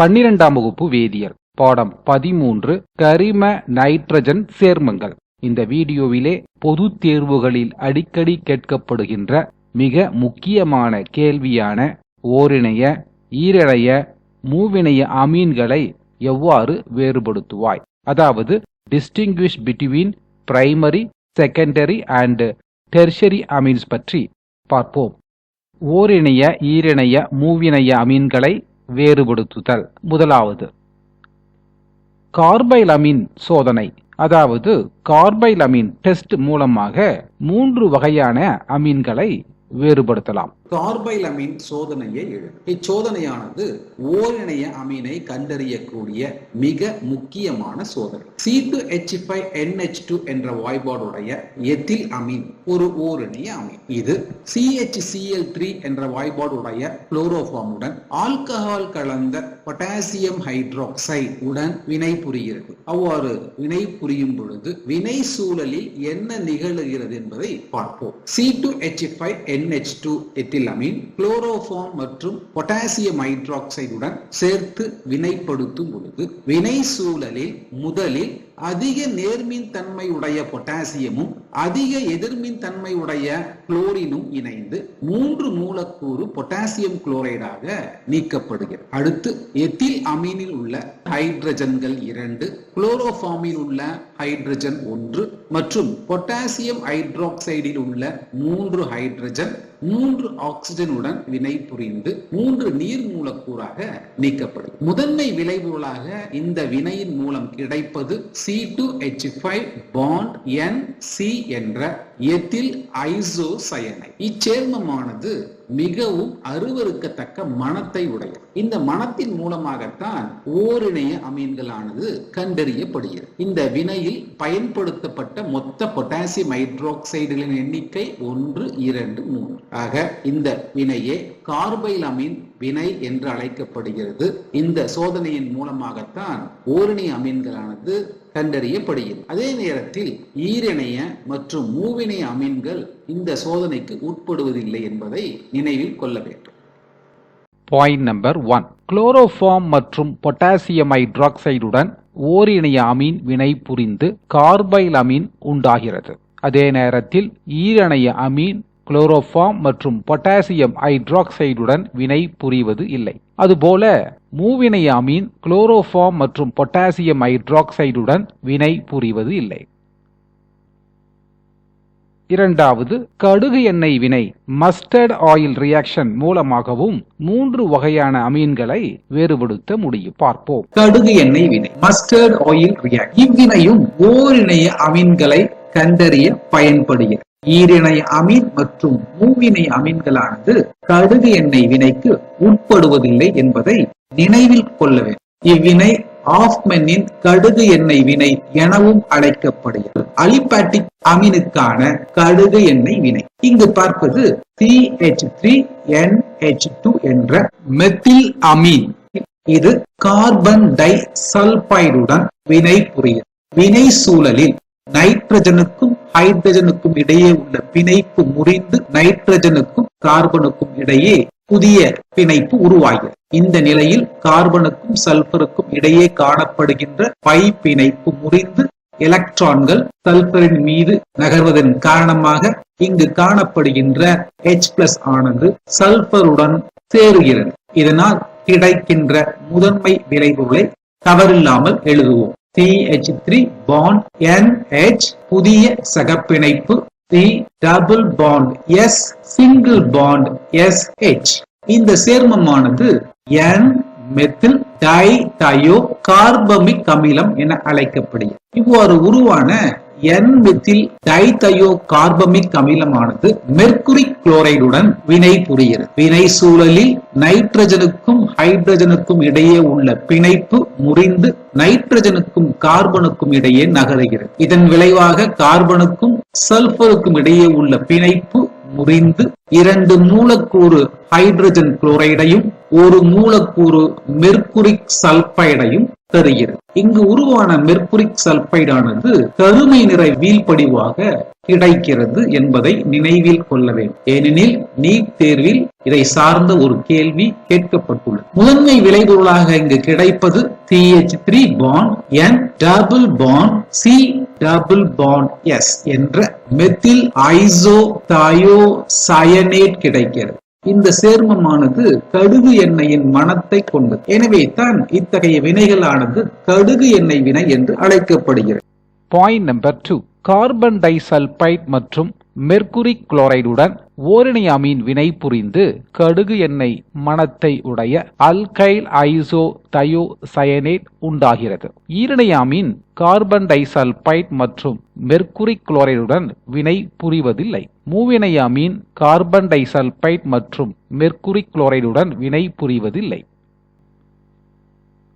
பன்னிரெண்டாம் வகுப்பு வேதியியல் பாடம் பதிமூன்று கரிம நைட்ரஜன் சேர்மங்கள். இந்த வீடியோவிலே பொதுத் தேர்வுகளில் அடிக்கடி கேட்கப்படுகின்ற மிக முக்கியமான கேள்வியான ஓரிணைய ஈரிணைய மூவிணைய அமீன்களை எவ்வாறு வேறுபடுத்துவாய்? அதாவது distinguish between primary secondary and tertiary amines பற்றி பார்ப்போம். ஓரிணைய ஈரிணைய மூவிணைய அமீன்களை வேறுபடுத்துதல். முதலாவது கார்பைலமின் சோதனை. அதாவது கார்பைலமின் டெஸ்ட் மூலமாக மூன்று வகையான அமீன்களை வேறுபடுத்தலாம். கார்பைல் அமீன் சோதனையை எழுது. இச்சோதனையானது ஓரிணைய அமீனை கண்டறியக்கூடிய மிக முக்கியமான சோதனை. C two H five NH two என்ற வாய்பாடுடைய எத்தில் அமீன்? ஒரு ஓரிணைய அமீன். இது சிஹெச்சிஎல் த்ரீ என்ற வாய்பாடுடைய குளோரோஃபார்முடன் ஆல்கஹால் கலந்த பொட்டாசியம் ஹைட்ராக்சைடு உடன் வினை புரிகிறது. அவ்வாறு வினை புரியும் பொழுது வினை சூழலில் என்ன நிகழுகிறது என்பதை பார்ப்போம். C two H five NH two amine chloroform மற்றும் பொட்டாசியம் ஹைட்ராக்சைடுடன் சேர்த்து வினைப்படுத்தும் பொழுது வினை சூழலில் முதலில் அதிக நேர்மின் தன்மை உடைய பொட்டாசியமும் அதிக எதிர்மின் தன்மை உடைய குளோரினும் இணைந்து மூன்று மூலக்கூறு பொட்டாசியம் குளோரைடாக நீக்கப்படுகிறது. அடுத்து எத்தில் அமீனில் உள்ள ஹைட்ரஜன்கள் இரண்டு குளோரோஃபார்மில் உள்ள ஹைட்ரஜன் ஒன்று மற்றும் பொட்டாசியம் ஹைட்ராக்சைடில் உள்ள மூன்று ஹைட்ரஜன் மூன்று ஆக்சிஜனுடன் வினை புரிந்து மூன்று நீர் மூலக்கூறாக நீக்கப்படும் முதன்மை விளைபொருளாக இந்த வினையின் மூலம் கிடைப்பது C two H five bond N C என்ற எத்தில் ஐசோசயனை? இச்சேர்மமானது மிகவும் அருவருக்கத்தக்க மனத்தை உடைய இந்த மனத்தின் மூலமாகத்தான் ஓரிணைய அமீன்களானது கண்டறியப்படுகிறது. இந்த வினையில் பயன்படுத்தப்பட்ட மொத்த பொட்டாசியம் ஹைட்ராக்சைடுகளின் எண்ணிக்கை ஒன்று இரண்டு மூன்று. ஆக இந்த வினையே கார்பைல் அமீன் வினை என்று அழைக்கப்படுகிறது. இந்த சோதனையின் மூலமாகத்தான் ஓரிணைய அமீன்களானது கண்டறியப்படுகிறது. அதே நேரத்தில் ஈரிணைய மற்றும் ஏனைய அமீன்கள் இந்த சோதனைக்கு உட்படுவதில்லை என்பதை நினைவில் கொள்ள வேண்டும். பாயிண்ட் நம்பர் ஒன் குளோரோஃபார்ம் மற்றும் பொட்டாசியம் ஹைட்ராக்சைடுடன் ஓரிணைய அமீன் வினை புரிந்து கார்பைல் அமீன் உண்டாகிறது. அதே நேரத்தில் ஈரணைய அமீன் குளோரோஃபார்ம் மற்றும் பொட்டாசியம் ஹைட்ராக்சைடுடன் வினை புரிவது இல்லை. அதுபோல மூவிணைய அமீன் குளோரோஃபார்ம் மற்றும் பொட்டாசியம் ஹைட்ராக்சைடுடன் வினை புரிவது இல்லை. இரண்டாவது கடுகு எண்ணெய் வினை மஸ்டர்ட் ஆயில் ரியாக்ஷன் மூலமாகவும் மூன்று வகையான அமீன்களை வேறுபடுத்த முடியும். பார்ப்போம். கடுகு எண்ணெய் வினை மஸ்டர்ட் ஆயில் ரியாக்ட் இவ்வினையும் ஓரிணைய அமீன்களை கண்டறிய பயன்படுகிறது. ஈரிணை அமீன் மற்றும் மூவினை அமீன்களானது கடுகு எண்ணெய் வினைக்கு உட்படுவதில்லை என்பதை நினைவில் கொள்ள வேண்டும். இவ்வினை ஆஃப்மென்னின் கடுகு எண்ணெய் வினை எனவும் அழைக்கப்படுகிறது. அலிபாட்டிக் அமீனுக்கான கடுகு எண்ணெய் வினை. இங்கு பார்ப்பது C H three N H two என்ற மெத்தில் அமீன். இது கார்பன் டை சல்பைடுடன் வினை புரியும். வினை சூழலில் நைட்ரஜனுக்கும் ஹைட்ரஜனுக்கும் இடையே உள்ள பிணைப்பு முறிந்து நைட்ரஜனுக்கும் கார்பனுக்கும் இடையே புதிய பிணைப்பு உருவாகிறது. இந்த நிலையில் கார்பனுக்கும் சல்பருக்கும் இடையே காணப்படுகின்ற பை பிணைப்பு முறிந்து எலக்ட்ரான்கள் சல்பரின் மீது நகர்வதன் காரணமாக இங்கு காணப்படுகின்ற ஹெச் பிளஸ் ஆனது சல்பருடன் சேருகிறது. இதனால் கிடைக்கின்ற முதன்மை விளைவுகளை தவறில்லாமல் எழுதுவோம். சிஹெச் த்ரீ பாண்ட் என்ஹெச் புதிய சகப்பிணைப்பு. C double bond S single bond SH இந்த சேர்மமானது N methyl di thio carbamic அமிலம் என அழைக்கப்படுகிறது. இவ்வாறு உருவான N methyl di thio carbamic அமிலமானது mercury குளோரைடுடன் வினை புரிகிறது. வினை சூழலில் நைட்ரஜனுக்கும் ஹைட்ரஜனுக்கும் இடையே உள்ள பிணைப்பு முறிந்து நைட்ரஜனுக்கும் கார்பனுக்கும் இடையே நகருகிறது. இதன் விளைவாக கார்பனுக்கும் சல்பருக்கும் இடையே உள்ள பிணைப்பு முறிந்து இரண்டு மூலக்கூறு ஹைட்ரஜன் குளோரைடையும் ஒரு மூலக்கூறு மெர்குரிக் சல்பைடையும் தருகிறது. இங்கு உருவான மெர்குரிக் சல்பைடானது கருமை நிறை வீழ்படிவாக கிடைக்கிறது என்பதை நினைவில் கொள்ள வேண்டும். ஏனெனில் நீட் தேர்வில் இதை சார்ந்த ஒரு கேள்வி கேட்கப்பட்டுள்ளது. முதன்மை விளைபொருளாக இங்கு கிடைப்பது CH3 three bond N double bond C double bond S என்ற மெத்தில் ஐசோ தயோ சயனேட் கிடைக்கிறது. இந்த சேர்மமானது கடுகு எண்ணெயின் மனத்தை கொண்டது. எனவே தான் இத்தகைய வினைகளானது கடுகு எண்ணெய் வினை என்று அழைக்கப்படுகிறது. Point number two carbon disulphide மற்றும் மெர்குரிக் குளோரைடுடன் ஓரினை அமீன் வினை புரிந்து கடுகு எண்ணெய் மணத்தை உடைய அல்கைல் ஐசோ தயோ சயனேட் உண்டாகிறது. ஈரினை கார்பன் டைசல்பைட் மற்றும் மெர்குரிக் குளோரைடுடன் வினை புரிவதில்லை. மூவினை கார்பன் டைசல்பைட் மற்றும் மெர்குரிக் குளோரைடுடன் வினை புரிவதில்லை.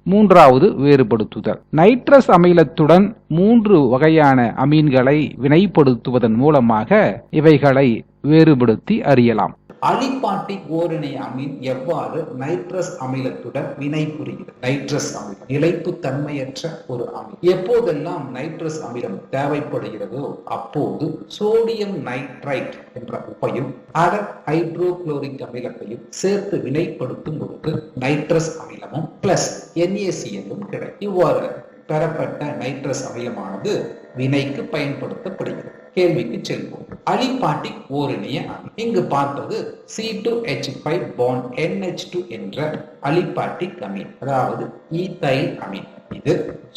மூன்றாவது வேறுபடுத்துதல். நைட்ரஸ் அமிலத்துடன் மூன்று வகையான அமீன்களை வினைப்படுத்துவதன் மூலமாக இவைகளை வேறுபடுத்தி அறியலாம். அலிபாட்டிக் ஓரணை அமீன் எவ்வாறு நைட்ரஸ் அமிலத்துடன் வினை புரிகிறது? நைட்ரஸ் அமிலம் நிலைப்பு தன்மையற்ற ஒரு அமிலம். எப்போதெல்லாம் நைட்ரஸ் அமிலம் தேவைப்படுகிறதோ அப்போது சோடியம் நைட்ரைட் என்ற உப்பையும் அடர் ஹைட்ரோகுளோரிக் அமிலத்தையும் சேர்த்து வினைப்படுத்தும் பொழுது நைட்ரஸ் அமிலமும் பிளஸ் என்ஏசிஎல்லும் கிடைக்கும். இவ்வாறு பெறப்பட்ட நைட்ரஸ் அமிலமானது வினைக்கு பயன்படுத்தப்படுகிறது. கேள்விக்கு செல்வோம். அலிபாட்டிக் ஓரிணைய இங்கு பார்ப்பது C two H five N NH two என்ற அலிபாட்டிக் அமீன். அதாவது ஈத்தைல் அமீன். இது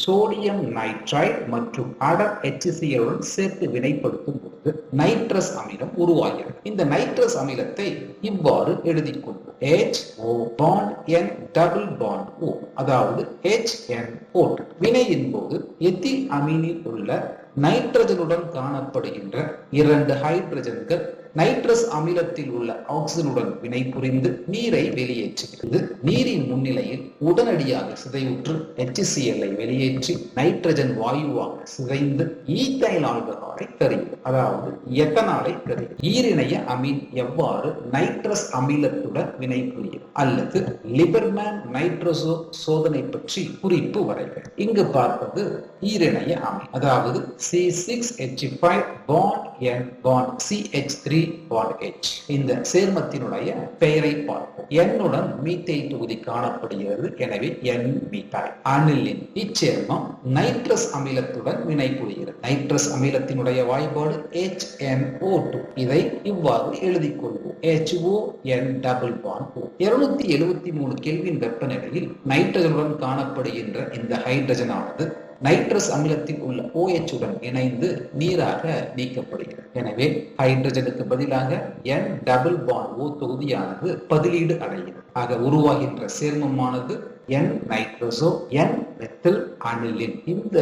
சோடியம் நைட்ரைட் மற்றும் அடர் HCl சேர்த்து வினைப்படுத்தும் பொழுது நைட்ரஸ் அமிலம் உருவாகிறது. இந்த நைட்ரஸ் அமிலத்தை இவ்வாறு எழுதிக் கொள்வோம். H O bond N double bond O அதாவது ஹெச் என் ஓ வினையின் போது எத்தில் அமீனில் உள்ள நைட்ரஜனுடன் காணப்படுகின்ற இரண்டு ஹைட்ரஜன்கள் நைட்ரஸ் அமிலத்தில் உள்ள ஆக்சிஜனுடன் வினைபுரிந்து நீரை வெளியேற்றுகிறது. நீரின் முன்னிலையில் உடனடியாக சிதைவுற்று HCl வெளியேற்றி நைட்ரஜன் வாயுவாக சிதைந்து ஈத்தைல் ஆல்கஹாலை தருகிறது அதாவது எத்தனாலை தருகிறது ஈரிணைய அமீன் எவ்வாறு நைட்ரஸ் அமிலத்துடன் வினை புரியும்? அல்லது லிபர்மேன் நைட்ரசோ சோதனை பற்றி குறிப்பு வரைகள் இங்கு பார்ப்பது ஈரிணைய அமீன். அதாவது C six H five bond N bond C H three bond H இந்த சேர்மத்தினுடைய பெயரை பார்ப்போம். எண்ணுடன் மீத்தேன் தொகுதி காணப்படுகிறது. எனவே என் மீட்டாய் அனிலின் இச்சேர்மம் நைட்ரஸ் அமிலத்துடன் வினைபுரிகிறது. நைட்ரஸ் அமிலத்தினுடைய வாய்ப்பாடு ஹெச் என் ஓ டூ இதை இவ்வாறு எழுதிக் கொள்வோம். ஹெச் ஓ என் டபுள் பான் ஓ இருநூத்தி எழுபத்தி மூணு கெல்வின் வெப்பநிலையில் நைட்ரஜனுடன் காணப்படுகின்ற இந்த ஹைட்ரஜன் ஆனது நைட்ரஸ் அமிலத்தில் உள்ள ஓஎச் உடன் இணைந்து நீராக நீக்கப்படுகிறது. எனவே ஹைட்ரஜனுக்கு பதிலாக என் டபுள் பாண்ட் ஓ தொகுதியானது பதிலீடு அடைகிறது. ஆக உருவாகின்ற சேர்மமானது என் நைட்ரசோ என் மெத்தில் அனிலின் இந்த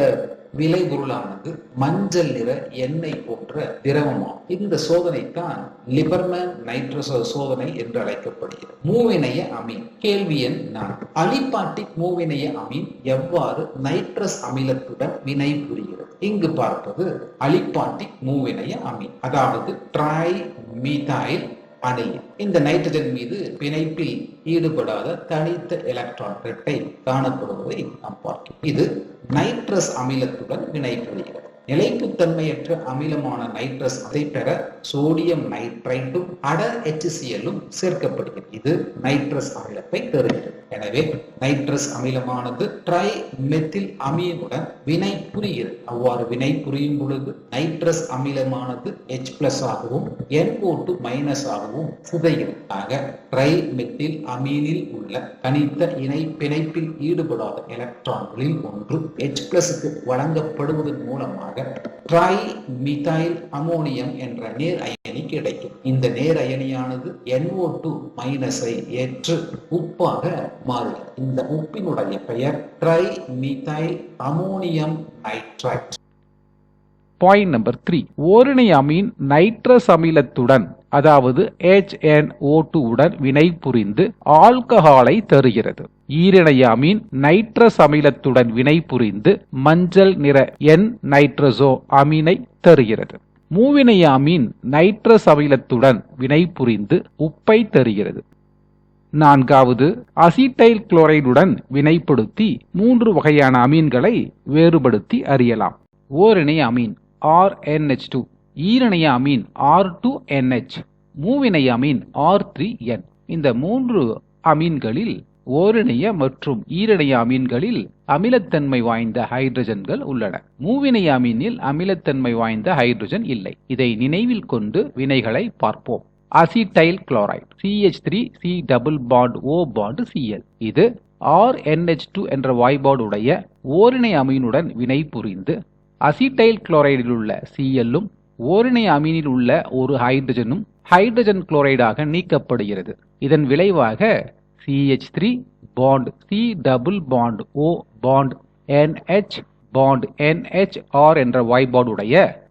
விலை பொருளானது மஞ்சள் நிற எண்ணெய் போன்ற திரவமாகும். இந்த சோதனை தான் லிபர்மேன் நைட்ரஸ் சோதனை என்று அழைக்கப்படுகிறது. மூவினைய அமீன். கேள்வி எண் நான்கு. அலிபாட்டிக் மூவினைய அமீன் எவ்வாறு நைட்ரஸ் அமிலத்துடன் வினை புரிகிறது இங்கு பார்ப்பது அலிபாட்டிக் மூவினைய அமீன். அதாவது ட்ரை மீதாயில் அணியும் இந்த நைட்ரஜன் மீது பிணைப்பில் ஈடுபடாத தனித்த எலக்ட்ரான் இரட்டை காணப்படுவதை நாம் பார்க்கிறோம். இது நைட்ரஸ் அமிலத்துடன் வினைபுரிகிறது நிலைப்புத்தன்மையற்ற அமிலமான நைட்ரஸ் அதை பெற சோடியம் நைட்ரைட்டும் அட எச்சிசிஎல்லும் சேர்க்கப்படுகிறது. இது நைட்ரஸ் அமிலத்தை தருகிறது. எனவே நைட்ரஸ் அமிலமானது ட்ரை மெத்தில் அமீனுடன் வினை புரிகிறது. அவ்வாறு வினை புரியும் பொழுது நைட்ரஸ் அமிலமானது எச் பிளஸ் ஆகவும் NO2 மைனஸ் ஆகவும் சிதைகிறது ஆக ட்ரை மெத்தில் அமீனில் உள்ள தனித்த இணை பிணைப்பில் ஈடுபடாத எலக்ட்ரான்களில் ஒன்று எச் பிளஸுக்கு வழங்கப்படுவதன் மூலமாக ட்ரை மிதைல் அமோனியம் என்ற நேர் அயனி கிடைக்கும். இந்த நேர் அயனியானது NO2 மைனஸை ஏற்று உப்பாக மாறுகிறது இந்த உப்பினுடைய பெயர் trimethyl ammonium nitrite. Point number three ஓரிணை amine nitrous அமிலத்துடன் அதாவது HNO2 உடன் வினை புரிந்து ஆல்கஹாலை தருகிறது. ஈரிணையாமீன் நைட்ரஸ் அமிலத்துடன் வினை புரிந்து மஞ்சள் நிற என் நைட்ரசோ அமீனை தருகிறது. மூவினையாமீன் நைட்ரஸ் அமிலத்துடன் வினை புரிந்து உப்பை தருகிறது. நான்காவது அசிட்டைல் குளோரைடுடன் வினைப்படுத்தி மூன்று வகையான அமீன்களை வேறுபடுத்தி அறியலாம். ஓரிணை அமீன் RNH2 ஈரணைய அமீன் ஆர் டூ என்ஹெச் மூவிணைய அமீன் ஆர் த்ரீ என் இந்த மூன்று அமீன்களில் ஓரிணைய மற்றும் ஈரணைய அமீன்களில் அமிலத்தன்மை வாய்ந்த ஹைட்ரஜன்கள் உள்ளன. மூவிணைய அமீனில் அமிலத்தன்மை வாய்ந்த ஹைட்ரஜன் இல்லை. இதை நினைவில் கொண்டு வினைகளை பார்ப்போம். Acetyl chloride CH3 C double bond O bond CL இது RNH2 என்ற வாய்பாடு உடைய ஓரிணை அமீனுடன் வினை புரிந்து அசிடைல் குளோரைடில் உள்ள சிஎல்லும் ஓரிணை அமீனில் உள்ள ஒரு ஹைட்ரஜனும் ஹைட்ரஜன் குளோரைடாக நீக்கப்படுகிறது. இதன் விளைவாக CH3 bond C double bond O bond NH bond NHR என்ற வாய்பாடு உடைய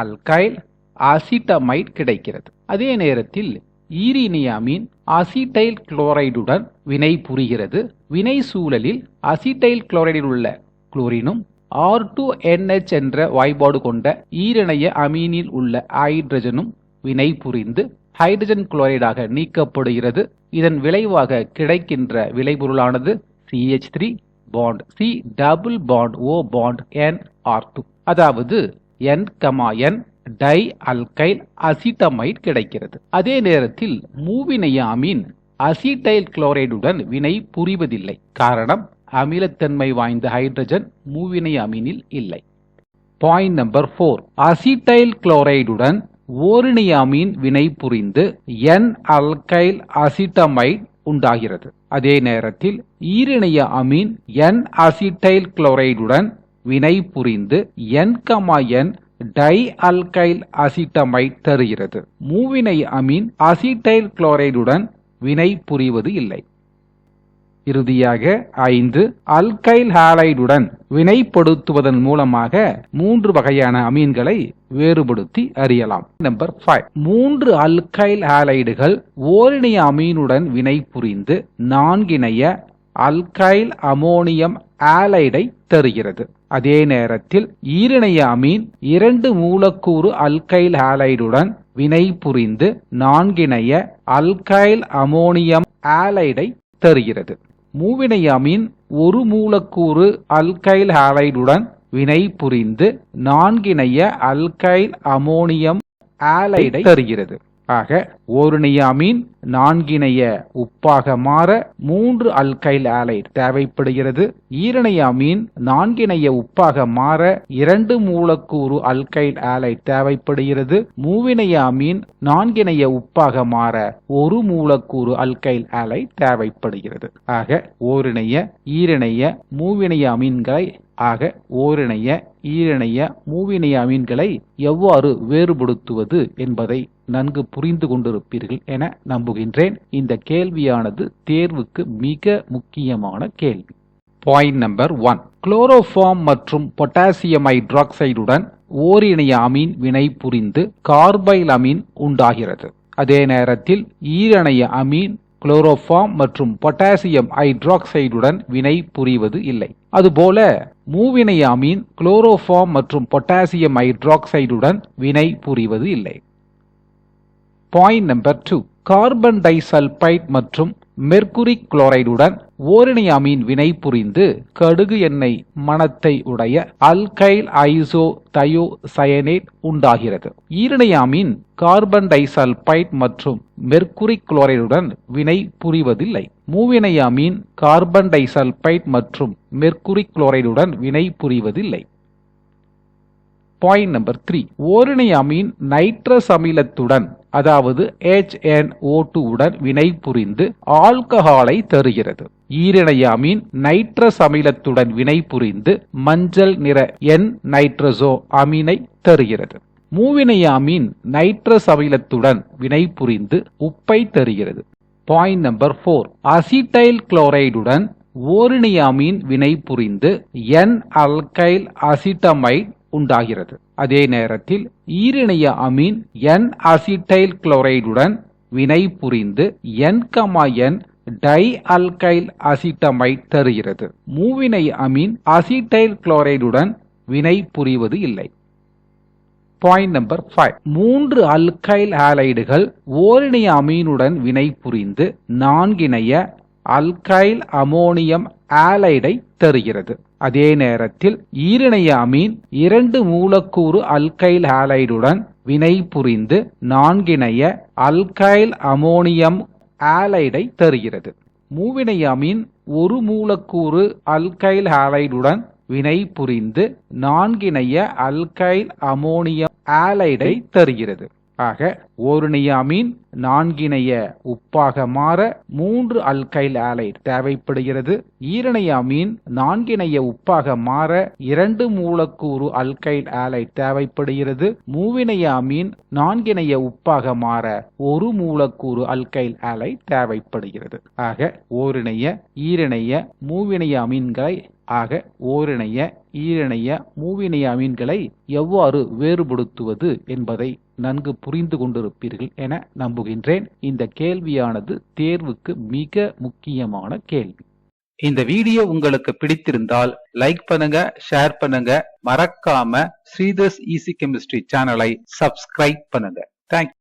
அல்கைல் அசிட்டமைட் கிடைக்கிறது. அதே நேரத்தில் ஈரினிய அமீன் அசிட்டைல் குளோரைடுடன் வினை புரிகிறது. வினை சூழலில் அசிடைல் குளோரைடில் உள்ள குளோரினும் R2NH என்ற வாய்பாடு கொண்ட ஈரணைய அமீனில் உள்ள ஹைட்ரஜனும் வினை புரிந்து ஹைட்ரஜன் குளோரைடாக நீக்கப்படுகிறது. இதன் விளைவாக கிடைக்கின்ற விளைபொருளானது CH3 bond C double bond O bond N R two அதாவது N comma N dialkyl acetamide கிடைக்கிறது. அதே நேரத்தில் மூவினைய அமீன் அசிடைல் குளோரைடுடன் வினை புரிவதில்லை. காரணம் அமிலத்தன்மை வாய்ந்த ஹைட்ரஜன் மூவினை அமீனில் இல்லை. பாயிண்ட் நம்பர் ஃபோர் அசிடைல் குளோரைடுடன் ஓரிணைய அமீன் வினை புரிந்து என் அல்கைல் அசிட்டமைட் உண்டாகிறது. அதே நேரத்தில் ஈரிணைய அமீன் என் அசிடைல் குளோரைடுடன் வினை புரிந்து N comma N dialkyl acetamide தருகிறது. மூவினை அமீன் அசிடைல் குளோரைடுடன் வினை புரிவது இல்லை. இறுதியாக ஐந்து அல்கைல் ஹாலைடுடன் வினைப்படுத்துவதன் மூலமாக மூன்று வகையான அமீன்களை வேறுபடுத்தி அறியலாம். நம்பர் ஃபைவ் மூன்று அல்கைல் ஹாலைடுகள் ஓரிணைய அமீனுடன் வினை புரிந்து நான்கிணைய அல்கைல் அமோனியம் ஆலைடை தருகிறது. அதே நேரத்தில் ஈரிணைய அமீன் இரண்டு மூலக்கூறு அல்கைல் ஹாலைடுடன் வினை புரிந்து நான்கிணைய அல்கைல் அமோனியம் ஆலைடை தருகிறது. மூவிணைய அமீன் ஒரு மூலக்கூறு அல்கைல் ஹாலைடுடன் வினை புரிந்து நான்கிணைய அல்கைல் அமோனியம் ஆலைடை தருகிறது. ஆக ஓரிணைய அமீன் நான்கிணைய உப்பாக மாற மூன்று அல்கைல் ஆலைட் தேவைப்படுகிறது. ஈரணைய அமீன் நான்கிணைய உப்பாக மாற இரண்டு மூலக்கூறு அல்கைல் ஆலைட் தேவைப்படுகிறது. மூவிணைய அமீன் நான்கிணைய உப்பாக மாற ஒரு மூலக்கூறு அல்கைல் ஆலைட் தேவைப்படுகிறது. ஆக ஓரிணைய ஈரணைய மூவிணைய அமீன்களை ஆக ஓரிணைய ஈரிணைய மூவிணைய அமீன்களை எவ்வாறு வேறுபடுத்துவது என்பதை நன்கு புரிந்து கொண்டிருப்பீர்கள் என நம்புகின்றேன். இந்த கேள்வியானது தேர்வுக்கு மிக முக்கியமான கேள்வி. பாயிண்ட் நம்பர் ஒன் குளோரோஃபார்ம் மற்றும் பொட்டாசியம் ஹைட்ராக்சைடுடன் ஓரிணைய அமீன் வினை புரிந்து கார்பைல் அமீன் உண்டாகிறது. அதே நேரத்தில் ஈரணைய அமீன் குளோரோஃபார்ம் மற்றும் பொட்டாசியம் ஹைட்ராக்சைடுடன் வினை புரிவது இல்லை. அதுபோல மூவினை அமீன் குளோரோஃபார்ம் மற்றும் பொட்டாசியம் ஹைட்ராக்சைடுடன் வினை புரிவது இல்லை. Point number two carbon disulphide மற்றும் மெர்குரி குளோரைடுடன் ஓரிணை அமீன் வினை புரிந்து கடுகு எண்ணெய் மணத்தை உடைய அல்கைல் ஐசோ தயோ சயனேட் உண்டாகிறது. ஈரணைய அமீன் கார்பன் டைசல்பைட் மற்றும் மெர்குரி குளோரைடுடன் வினை புரிவதில்லை. மூவிணைய அமீன் கார்பன் டைசல்பைட் மற்றும் மெர்குரி குளோரைடுடன் வினை புரிவதில்லை. பாயிண்ட் நம்பர் த்ரீ ஓரிணை அமீன் நைட்ரஸ் அமிலத்துடன் அதாவது HNO2 உடன் வினை புரிந்து ஆல்கஹாலை தருகிறது. ஈரிணைய அமீன் நைட்ரஸ் அமிலத்துடன் வினை புரிந்து மஞ்சள் நிற என் நைட்ரசோ அமீனை தருகிறது. மூவிணைய அமீன் நைட்ரஸ் அமிலத்துடன் வினை புரிந்து உப்பை தருகிறது. பாயிண்ட் நம்பர் ஃபோர் அசிடைல் குளோரைடுடன் ஓரினியாமீன் வினை புரிந்து என் அல்கைல் அசிட்டமைட் உண்டாகிறது. அதே நேரத்தில் ஈரிணைய அமீன் என் அசிடைல் குளோரைடுடன் வினை புரிந்து N comma N dialkyl acetamide தருகிறது. மூவினை அமீன் அசிடைல் குளோரைடுடன் வினை புரிவது இல்லை. பாயிண்ட் நம்பர் ஃபைவ் மூன்று அல்கைல் ஆலைடுகள் ஓரிணைய அமீனுடன் வினை புரிந்து நான்கிணைய அல்கைல் அமோனியம் ஆலைடை தருகிறது. அதே நேரத்தில் ஈரிணைய அமீன் இரண்டு மூலக்கூறு அல்கைல் ஆலைடுடன் வினை புரிந்து நான்கிணைய அல்கைல் அமோனியம் ஆலைடை தருகிறது. மூவிணைய அமீன் ஒரு மூலக்கூறு அல்கைல் ஆலைடுடன் வினை புரிந்து நான்கிணைய அல்கைல் அமோனியம் ஆலைடை தருகிறது. ஆக ஓரிணைய அமீன் நான்கிணைய உப்பாக மாற மூன்று அல்கைல் ஆலைட் தேவைப்படுகிறது. ஈரணைய அமீன் நான்கிணைய உப்பாக மாற இரண்டு மூலக்கூறு அல்கைல் ஆலைட் தேவைப்படுகிறது. மூவிணைய அமீன் நான்கிணைய உப்பாக மாற ஒரு மூலக்கூறு அல்கைல் ஆலைட் தேவைப்படுகிறது. ஆக ஓரிணைய ஈரிணைய மூவிணைய அமீன்களை ஆக ஓரிணைய ஈரிணைய மூவிணைய அமீன்களை எவ்வாறு வேறுபடுத்துவது என்பதை நன்கு புரிந்து கொண்டிருப்பீர்கள் என நம்புகின்றேன். இந்த கேள்வியானது தேர்வுக்கு மிக முக்கியமான கேள்வி. இந்த வீடியோ உங்களுக்கு பிடித்திருந்தால் லைக் பண்ணுங்க ஷேர் பண்ணுங்க. மறக்காம ஸ்ரீதர்ஸ் ஈசி கெமிஸ்ட்ரி சேனலை சப்ஸ்கிரைப் பண்ணுங்க. Thank you